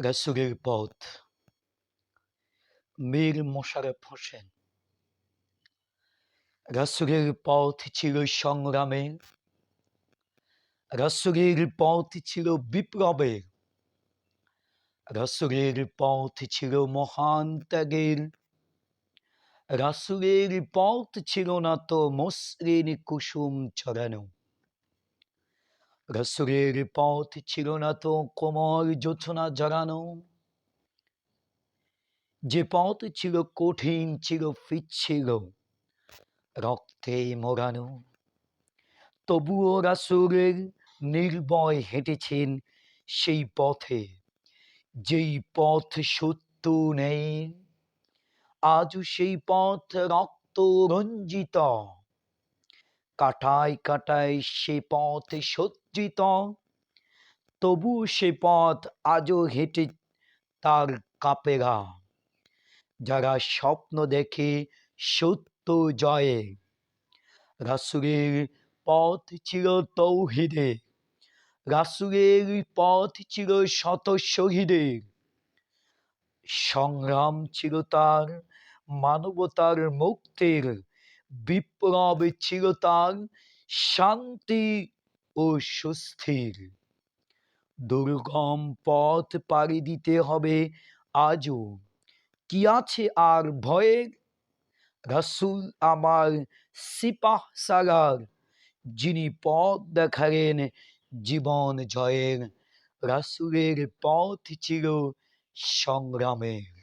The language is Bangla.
রাসূলের পথ মীর মোশারফ হোসেন রাসূলের পথ ছিল সংগ্রামের রাসূলের পথ ছিল বিপ্লবের রাসূলের পথ ছিল মহান ত্যাগের রাসূলের পথ ছিল না তো মসৃণ কুসুম ছড়ানো রাসূলের পথ ছিল না তো কোমল জোছনা জড়ানো যে পথ ছিল কঠিন ছিল ফিচ্ছিল রক্তে মোড়ানো তবুও রাসুরের নির্ভয় হেঁটেছেন সেই পথে যেই পথ সত্য নেই আজও সেই পথ রক্ত রঞ্জিত কাটায় কাটায় সে পথ সজ্জিত। তবু সে পথ আজও হেঁটে তার কাপেরা যারা স্বপ্ন দেখে সত্য জয়ে। রাসুরের পথ ছিল তৌহিদে। রাসুরের পথ ছিল শত শহীদের সংগ্রাম ছিল তার মানবতার মুক্তির বিপ্লব ছিল তার শান্তি ও সুস্থির। দুর্গম পথ পাড়ি দিতে হবে আজও। কি আছে আর ভয়ের? রাসূল আমার সিপাহ সালার, যিনি পথ দেখালেন জীবন জয়ের, রাসূলের পথ ছিল সংগ্রামের।